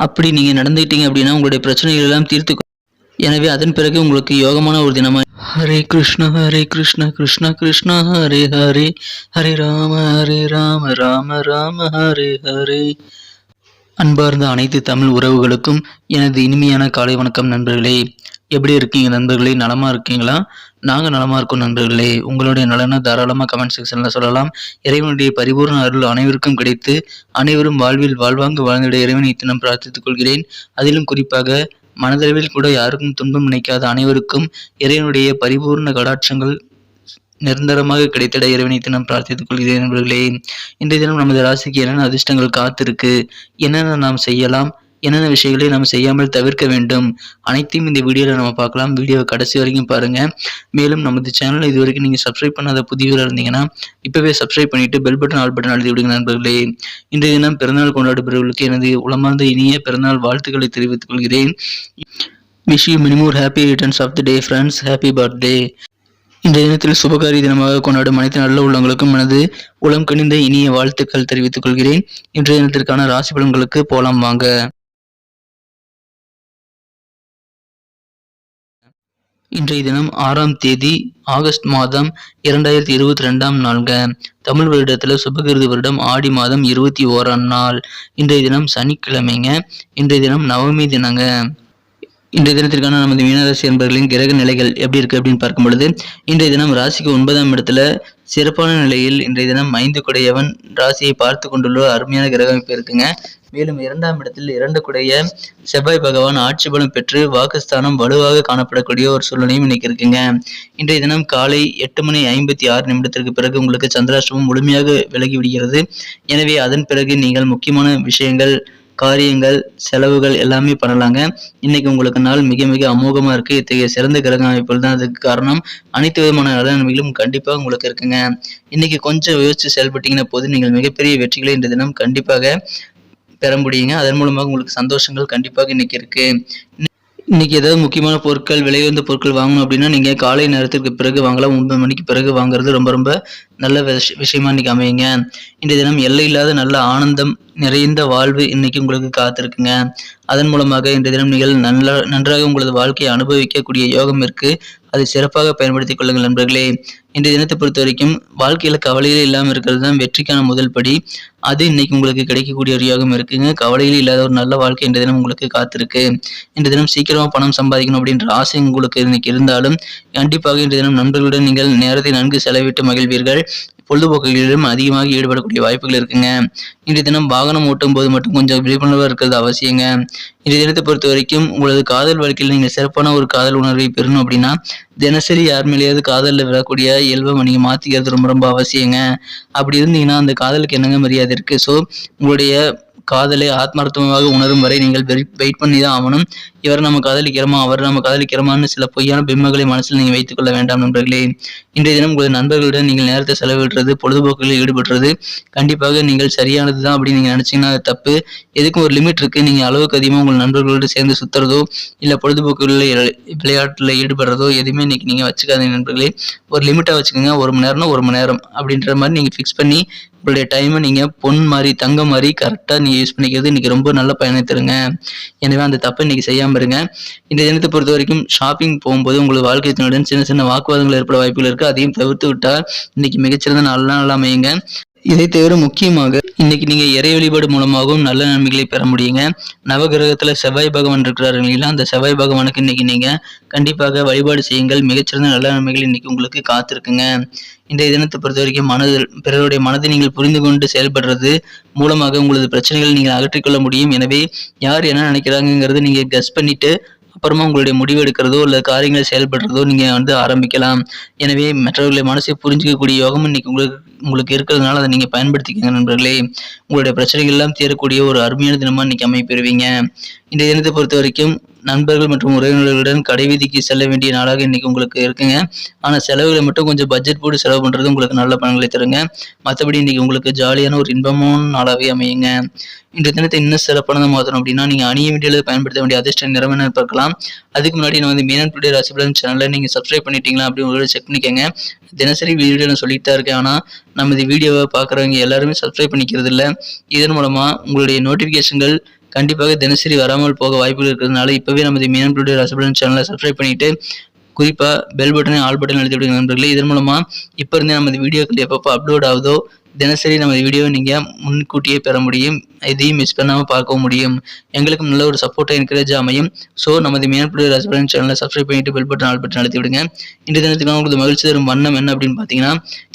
அப்படி நீங்கள் நடந்துக்கிட்டீங்க அப்படின்னா உங்களுடைய பிரச்சனைகள் எல்லாம் தீர்த்து எனவே அதன் பிறகு உங்களுக்கு யோகமான ஒரு தினமாக ஹரே கிருஷ்ணா ஹரே கிருஷ்ணா கிருஷ்ணா கிருஷ்ணா ஹரே ஹரே. ஹரே ராம ஹரே ராம ராம ராம ஹரே ஹரே. அன்பார்ந்த அனைத்து தமிழ் உறவுகளுக்கும் எனது இனிமையான காலை வணக்கம் நண்பர்களே. எப்படி இருக்கீங்க நண்பர்களே? நலமாக இருக்கீங்களா? நாங்கள் நலமாக இருக்கோம் நண்பர்களே. உங்களுடைய நலனை தாராளமாக கமெண்ட் செக்ஷனில் சொல்லலாம். இறைவனுடைய பரிபூர்ண அருள் அனைவருக்கும் கிடைத்து அனைவரும் வாழ்வில் வாழ்வாங்கு வாழ்ந்திட இறைவனை தினம் பிரார்த்தித்துக் கொள்கிறேன். அதிலும் குறிப்பாக மனதளவில் கூட யாருக்கும் துன்பம் நினைக்காத அனைவருக்கும் இறைவனுடைய பரிபூர்ண கடாட்சங்கள் நிரந்தரமாக கிடைத்திட இறைவனை தினம் பிரார்த்தித்துக் கொள்கிறேன் நண்பர்களே. இன்றைய தினம் நமது ராசிக்கு என்னென்ன அதிர்ஷ்டங்கள் காத்திருக்கு? என்னென்ன நாம் செய்யலாம்? என்னென்ன விஷயங்களை நாம் செய்யாமல் தவிர்க்க வேண்டும் அனைத்தையும் இந்த வீடியோவில் நம்ம பார்க்கலாம். வீடியோவை கடைசி வரைக்கும் பாருங்கள் மேலும் நமது சேனலை இது வரைக்கும் நீங்கள் சப்ஸ்கிரைப் பண்ணாத புதியவராக இருந்தீங்கன்னா இப்போவே சப்ஸ்கிரைப் பண்ணிவிட்டு பெல் பட்டன் ஆல் பட்டன் அழுத்தி விடுங்க நண்பர்களே. இன்றைய தினம் பிறந்தநாள் கொண்டாடுபவர்களுக்கு எனது உளமார்ந்த இனிய பிறந்தநாள் வாழ்த்துக்களை தெரிவித்துக் கொள்கிறேன். Wish you many more happy returns of the day friends happy birthday இந்த தினத்தில் சுபகாரி தினமாக கொண்டாடும் அனைத்து நல்ல உள்ளங்களுக்கும் எனது உளம் கணிந்த இனிய வாழ்த்துக்கள் தெரிவித்துக் கொள்கிறேன். இன்றைய தினத்திற்கான ராசி பலன்களுக்கு போலாம் வாங்க. இன்றைய தினம் ஆறாம் தேதி ஆகஸ்ட் மாதம் இரண்டாயிரத்தி இருபத்தி ரெண்டாம் நாள்க தமிழ் வருடத்தில் சுபகிருது வருடம் ஆடி மாதம் இருபத்தி ஓராம் நாள். இன்றைய தினம் சனிக்கிழமைங்க. இன்றைய தினம் நவமி தினங்க. இன்றைய தினத்திற்கான நமது மீனராசி என்பர்களின் கிரக நிலைகள் எப்படி இருக்கு அப்படின்னு பார்க்கும் பொழுது இன்றைய தினம் ராசிக்கு ஒன்பதாம் இடத்துல சிறப்பான நிலையில் இன்றைய தினம் ஐந்து குடையவன் ராசியை பார்த்து கொண்டுள்ள அருமையான கிரக அமைப்பு இருக்குங்க. மேலும் இரண்டாம் இடத்தில் இரண்டு குடைய செவ்வாய் பகவான் ஆட்சி பலம் பெற்று வாக்குஸ்தானம் வலுவாக காணப்படக்கூடிய ஒரு சூழ்நிலையும் இன்னைக்கு இருக்குங்க. இன்றைய தினம் காலை எட்டு மணி ஐம்பத்தி ஆறு நிமிடத்திற்கு பிறகு உங்களுக்கு சந்திராஷ்டமம் முழுமையாக விலகி விடுகிறது. எனவே அதன் பிறகு நீங்கள் முக்கியமான விஷயங்கள் காரியங்கள் செலவுகள் எல்லாமே பண்ணலாங்க. இன்னைக்கு உங்களுக்கு நாள் மிக மிக அமோகமா இருக்கு. இத்தகைய சிறந்த கிரக அமைப்புகள் தான் அதுக்கு காரணம். அனைத்து விதமான நல்ல நன்மைகளும் கண்டிப்பாக உங்களுக்கு இருக்குங்க. இன்னைக்கு கொஞ்சம் யோசிச்சு செயல்பட்டீங்கன்னா போது நீங்கள் மிகப்பெரிய வெற்றிகளை இந்த தினம் கண்டிப்பாக பெற முடியுங்க. அதன் மூலமாக உங்களுக்கு சந்தோஷங்கள் கண்டிப்பாக இன்னைக்கு இருக்கு. இன்னைக்கு ஏதாவது முக்கியமான பொருட்கள் விலை உயர்ந்த பொருட்கள் வாங்கணும் அப்படின்னா நீங்க காலை நேரத்திற்கு பிறகு வாங்கலாம். ஒன்பது மணிக்கு பிறகு வாங்குறது ரொம்ப ரொம்ப நல்ல விஷயமா இன்னைக்கு அமையுங்க. இன்றைய தினம் எல்லை இல்லாத நல்ல ஆனந்தம் நிறைந்த வாழ்வு இன்னைக்கு உங்களுக்கு காத்திருக்குங்க. அதன் மூலமாக இன்றைய தினம் நீங்கள் நல்ல நன்றாக உங்களது வாழ்க்கையை அனுபவிக்கக்கூடிய யோகம் இருக்கு. அதை சிறப்பாக பயன்படுத்திக் கொள்ளுங்கள் நண்பர்களே. இன்றைய தினத்தை பொறுத்த வரைக்கும் வாழ்க்கையில கவலையிலே இல்லாமல் இருக்கிறது தான் வெற்றிக்கான முதல் படி. அது இன்னைக்கு உங்களுக்கு கிடைக்கக்கூடிய ஒரு யோகம் இருக்குங்க. கவலையில் இல்லாத ஒரு நல்ல வாழ்க்கை இன்றைய தினம் உங்களுக்கு காத்திருக்கு. இன்றைய தினம் சீக்கிரமா பணம் சம்பாதிக்கணும் அப்படின்ற ஆசை உங்களுக்கு இன்னைக்கு இருந்தாலும் கண்டிப்பாக இன்றைய தினம் நண்பர்களுடன் நீங்கள் நேரத்தை நன்கு செலவிட்டு மகிழ்வீர்கள். பொழுதுபோக்குகளிலும் அதிகமாக ஈடுபடக்கூடிய வாய்ப்புகள் இருக்குங்க. இன்றைய தினம் வாகனம் ஓட்டும் போது மட்டும் கொஞ்சம் விழிப்புணர்வாக இருக்கிறது அவசியங்க. இன்றைய தினத்தை பொறுத்த வரைக்கும் உங்களது காதல் வாழ்க்கையில் நீங்கள் சிறப்பான ஒரு காதல் உணர்வை பெறணும் அப்படின்னா தினசரி யார் மேலேயாவது காதலில் விழக்கூடிய இயல்பை நீங்கள் மாற்றிக்கிறது ரொம்ப ரொம்ப அவசியங்க. அப்படி இருந்தீங்கன்னா அந்த காதலுக்கு என்னங்க மரியாதை இருக்குது ஸோ உங்களுடைய காதலை ஆத்மார்த்தமாக உணரும் வரை நீங்கள் வெயிட் பண்ணி தான் ஆகணும். இவர் நம்ம காதலிக்கிறோமா? அவர் நம்ம காதலிக்கிறோமான்னு சில பொய்யான பிம்பங்களை மனசில் நீங்கள் வைத்துக் கொள்ள வேண்டாம் நண்பர்களே. இன்றைய தினம் உங்களது நண்பர்களுடன் நீங்கள் நேரத்தை செலவிடுறது பொழுதுபோக்குகளில் ஈடுபடுறது கண்டிப்பாக நீங்கள் சரியானது தான் அப்படின்னு நீங்கள் நினச்சிங்கன்னா அது தப்பு. எதுக்கும் ஒரு லிமிட் இருக்குது நீங்கள் அளவுக்கு அதிகமாக உங்கள் நண்பர்களோடு சேர்ந்து சுற்றுறதோ இல்லை பொழுதுபோக்குகளில் விளையாட்டில் ஈடுபடுறதோ எதுவுமே இன்றைக்கி நீங்கள் வச்சுக்காதீங்க நண்பர்களே. ஒரு லிமிட்டாக வச்சுக்கோங்க. ஒரு மணி நேரம்னா ஒரு மணி நேரம் அப்படின்ற மாதிரி நீங்கள் ஃபிக்ஸ் பண்ணி உங்களுடைய டைமை நீங்கள் பொன் மாதிரி தங்க மாதிரி கரெக்டாக நீங்கள் யூஸ் பண்ணிக்கிறது இன்றைக்கி ரொம்ப நல்ல பயனை தருங்க. எனவே அந்த தப்பை இன்றைக்கி செய்யாமல் இருங்க. இந்த தினத்தை பொறுத்த வரைக்கும் ஷாப்பிங் போகும்போது உங்களது வாழ்க்கை துணையுடன் சின்ன சின்ன வாக்குவாதங்கள் ஏற்பட வாய்ப்புகள் இருக்குது அதையும் தவிர்த்து விட்டால் இன்னைக்கு மிகச்சிறந்த நல்ல நாள் அமையுங்க. இதை தவிர முக்கியமாக இன்னைக்கு நீங்க இறை வழிபாடு மூலமாகவும் நல்ல நன்மைகளை பெற முடியுங்க. நவகிரகத்துல செவ்வாய் பகவான் இருக்கிறாரு இல்லைங்களா? அந்த செவ்வாய் பகவானுக்கு இன்னைக்கு நீங்க கண்டிப்பாக வழிபாடு செய்யுங்கள். மிகச்சிறந்த நல்ல நன்மைகள் இன்னைக்கு உங்களுக்கு காத்திருக்குங்க. இந்த தினத்தை பொறுத்த வரைக்கும் மனதில் பிறருடைய மனதை நீங்கள் புரிந்து கொண்டு செயல்படுறது மூலமாக உங்களது பிரச்சனைகளை நீங்கள் அகற்றிக்கொள்ள முடியும். எனவே யார் என்ன நினைக்கிறாங்கங்கிறத நீங்க கஸ் பண்ணிட்டு அப்புறமா உங்களுடைய முடிவு எடுக்கிறதோ இல்லை காரியங்களை செயல்படுறதோ நீங்கள் வந்து ஆரம்பிக்கலாம். எனவே மற்றவர்களை மனசை புரிஞ்சிக்கக்கூடிய யோகம் இன்னைக்கு உங்களுக்கு உங்களுக்கு இருக்கிறதுனால அதை நீங்கள் பயன்படுத்திக்கங்க நண்பர்களே. உங்களுடைய பிரச்சனைகள் எல்லாம் தீரக்கூடிய ஒரு அருமையான தினமாக இன்னைக்கு அமைப்பெறுவீங்க. இந்த தினத்தை பொறுத்த வரைக்கும் நண்பர்கள் மற்றும் உறவினர்களுடன் கடைவீதிக்கு செல்ல வேண்டிய நாளாக இன்னைக்கு உங்களுக்கு இருக்குங்க. ஆனால் செலவுகளை மட்டும் கொஞ்சம் பட்ஜெட் போட்டு செலவு பண்ணுறது உங்களுக்கு நல்ல பலன்களை தருங்க. மற்றபடி இன்னைக்கு உங்களுக்கு ஜாலியான ஒரு இன்பமான நாளாகவே அமையுங்க. இன்றைய தினத்தை இன்னும் சிறப்பானதாக மாற்றணும் அப்படின்னா நீங்கள் அணிய வேண்டியது பயன்படுத்த வேண்டிய அதிர்ஷ்ட நிறம் என்ன பார்க்கலாம். அதுக்கு முன்னாடி நான் வந்து மீனன் டுடே ராசிபலன் சேனலை நீங்கள் சப்ஸ்கிரைப் பண்ணிட்டீங்களா அப்படின்னு ஒரு செக் பண்ணிக்கோங்க. தினசரி வீடியோ நான் சொல்லிட்டு தான் இருக்கேன். ஆனால் நம்ம இந்த வீடியோவை பார்க்குறவங்க எல்லாருமே சப்ஸ்கிரைப் பண்ணிக்கிறது இல்லை இதன் மூலமாக உங்களுடைய நோட்டிஃபிகேஷன்கள் கண்டிப்பாக தினசரி வராமல் போக வாய்ப்புகள் இருக்கிறதுனால இப்போவே நமது மீனம் டுடே ரசபலன் சேனலை சப்ஸ்கிரைப் பண்ணிட்டு குறிப்பாக பெல் பட்டனை ஆல் பட்டன் அழுத்தி விடுங்க நண்பர்களே. இதன் மூலமாக இப்போ இருந்தே நமது வீடியோக்கள் எப்பப்போ அப்லோட் ஆகுதோ தினசரி நம்ம வீடியோவை நீங்கள் முன்கூட்டியே பெற முடியும். எதையும் மிஸ் பண்ணாமல் பார்க்கவும் முடியும். எங்களுக்கும் நல்ல ஒரு சப்போர்ட்டாக என்கரேஜ் அமையும் ஸோ நமது மேற்படி ரசபரன் சேனலை சப்ஸ்கிரைப் பண்ணிட்டு பெல் பட்டன் ஆல் பட்டன் அழுத்தி விடுங்க. இந்த தினத்துக்கு உங்களுக்கு மகிழ்ச்சி தரும் வண்ணம் என்ன அப்படின்னு பார்த்தீங்கன்னா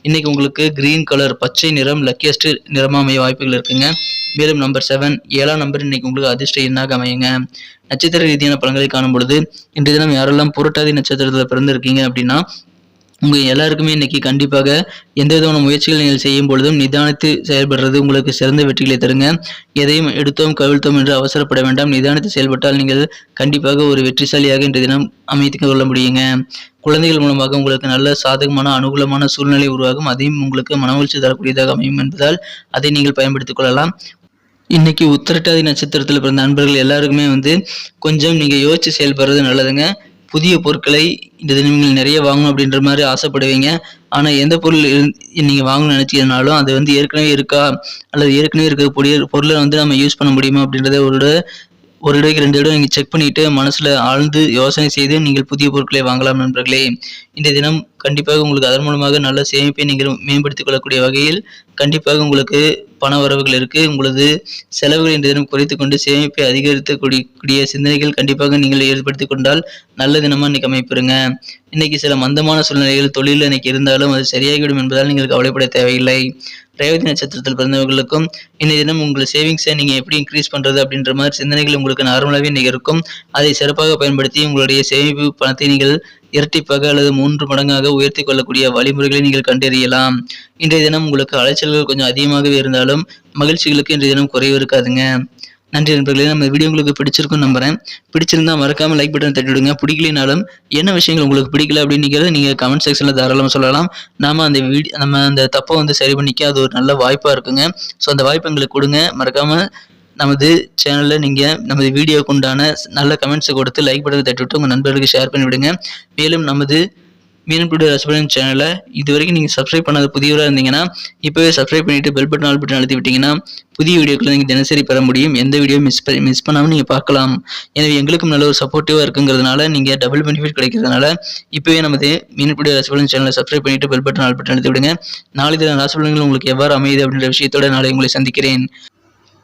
இன்னைக்கு உங்களுக்கு கிரீன் கலர் பச்சை நிறம் லக்கியஸ்ட் நிறமாக அமைய வாய்ப்புகள் இருக்குங்க. மேலும் நம்பர் செவன் ஏழாம் நம்பர் இன்னைக்கு உங்களுக்கு அதிர்ஷ்ட எண்ணாக அமையுங்க. நட்சத்திர ரீதியான பலன்களை காணும் பொழுது இன்றைய தினம் யாரெல்லாம் புரட்டாதி நட்சத்திரத்தில் பிறந்திருக்கீங்க அப்படின்னா உங்கள் எல்லாருக்குமே இன்னைக்கு கண்டிப்பாக எந்த விதமான முயற்சிகள் நீங்கள் செய்யும் பொழுதும் நிதானித்து செயல்படுறது உங்களுக்கு சிறந்த வெற்றிகளை தருங்க. எதையும் எடுத்தோம் கவிழ்த்தோம் என்று அவசரப்பட வேண்டாம். நிதானித்து செயல்பட்டால் நீங்கள் கண்டிப்பாக ஒரு வெற்றிசாலியாக இன்றைய தினம் அமைத்து கொள்ள முடியுங்க. குழந்தைகள் மூலமாக உங்களுக்கு நல்ல சாதகமான அனுகூலமான சூழ்நிலை உருவாகும். அதையும் உங்களுக்கு மனவழ்ச்சி தரக்கூடியதாக அமையும் என்பதால் அதை நீங்கள் பயன்படுத்திக் கொள்ளலாம். இன்னைக்கு உத்திரட்டாதி நட்சத்திரத்தில் பிறந்த நண்பர்கள் எல்லாருக்குமே வந்து கொஞ்சம் நீங்கள் யோசித்து செயல்படுறது நல்லதுங்க. புதிய பொருட்களை இந்த நீங்கள் நிறைய வாங்கணும் அப்படின்ற மாதிரி ஆசைப்படுவீங்க. ஆனால் எந்த பொருள் நீங்கள் வாங்கணும்னு நினச்சிங்கனாலும் அது வந்து ஏற்கனவே இருக்கா? அல்லது ஏற்கனவே இருக்கக்கூடிய பொருளை வந்து நம்ம யூஸ் பண்ண முடியுமா அப்படின்றத ஒரு ஒரு இடைக்கு ரெண்டு இடம் நீங்கள் செக் பண்ணிவிட்டு மனசில் ஆழ்ந்து யோசனை செய்து நீங்கள் புதிய பொருட்களை வாங்கலாம் நண்பர்களே. இந்த தினம் கண்டிப்பாக உங்களுக்கு அதன் மூலமாக நல்ல சேமிப்பை நீங்கள் மேம்படுத்திக் கொள்ளக்கூடிய வகையில் கண்டிப்பாக உங்களுக்கு பண வரவுகள் இருக்குது உங்களது செலவுகள் இன்றைய தினம் குறைத்து கொண்டு சேமிப்பை அதிகரிக்கக்கூடிய சிந்தனைகள் கண்டிப்பாக நீங்கள் ஏற்படுத்தி கொண்டால் நல்ல தினமாக இன்றைக்கி அமைப்பிருங்க இன்னைக்கு சில மந்தமான சூழ்நிலைகள் தொழில் இன்னைக்கு இருந்தாலும் அது சரியாகிவிடும் என்பதால் நீங்கள் கவலைப்பட தேவையில்லை. ரேவதி நட்சத்திரத்தில் பிறந்தவர்களுக்கும் இன்னைய தினம் உங்கள் சேவிங்ஸை நீங்கள் எப்படி இன்க்ரீஸ் பண்ணுறது அப்படின்ற மாதிரி சிந்தனைகள் உங்களுக்கு நார்மலாகவே இன்றைக்கி இருக்கும். அதை சிறப்பாக பயன்படுத்தி உங்களுடைய சேமிப்பு பணத்தை நீங்கள் இரட்டிப்பாக அல்லது மூன்று மடங்காக உயர்த்தி கொள்ளக்கூடிய வழிமுறைகளை நீங்கள் கண்டறியலாம். இன்றைய தினம் உங்களுக்கு அலைச்சல்கள் கொஞ்சம் அதிகமாகவே இருந்தாலும் மகிழ்ச்சிகளுக்கு இன்றைய தினம் குறைவு இருக்காதுங்க. நன்றி நண்பர்களே நம்ம வீடியோ உங்களுக்கு பிடிச்சிருக்கும் நம்புறேன். பிடிச்சிருந்தா மறக்காம லைக் பட்டன் தட்டி விடுங்க பிடிக்கலனாலும் என்ன விஷயங்கள் உங்களுக்கு பிடிக்கல அப்படிங்கிறத நீங்க கமெண்ட் செக்ஷன்ல தாராளமாக சொல்லலாம். நாம அந்த வீடியோ நம்ம அந்த தப்பை வந்து சரி பண்ணிக்க அது ஒரு நல்ல வாய்ப்பா இருக்குங்க. ஸோ அந்த வாய்ப்பு எங்களுக்கு கொடுங்க. மறக்காம நமது சேனலில் நீங்கள் நமது வீடியோக்கு உண்டான நல்ல கமெண்ட்ஸை கொடுத்து லைக் பட்டத்தை தட்டிவிட்டு உங்கள் நண்பர்களுக்கு ஷேர் பண்ணிவிடுங்க. மேலும் நமது மீன் ரசபலன் சேனலை இது வரைக்கும் நீங்கள் சப்ஸ்கிரைப் பண்ணாத புதியவராக இருந்தீங்கன்னா இப்போவே சப்ஸ்கிரைப் பண்ணிவிட்டு பெல் பட்டன் ஆல் பட்டன் அழுத்தி விட்டிங்கன்னா புதிய வீடியோக்களை நீங்கள் தினசரி பெற முடியும். எந்த வீடியோ மிஸ் பண்ணி மிஸ் பண்ணாமல் நீங்கள் பார்க்கலாம். எனவே எங்களுக்கும் நல்ல ஒரு சப்போர்ட்டிவாக இருக்குங்கிறதுனால நீங்கள் டபுள் பெனிஃபிட் கிடைக்கிறதுனால இப்போவே நமது மீன் டுடே ரசபலன் சேனலை சப்ஸ்கிரைப் பண்ணிவிட்டு பெல் பட்டன் ஆல் பட்டன் அழுத்தி விடுங்க. நாளை தின ராசபலன்கள் உங்களுக்கு எவ்வாறு அமையுது அப்படின்ற விஷயத்தோட நாளை உங்களை சந்திக்கிறேன்.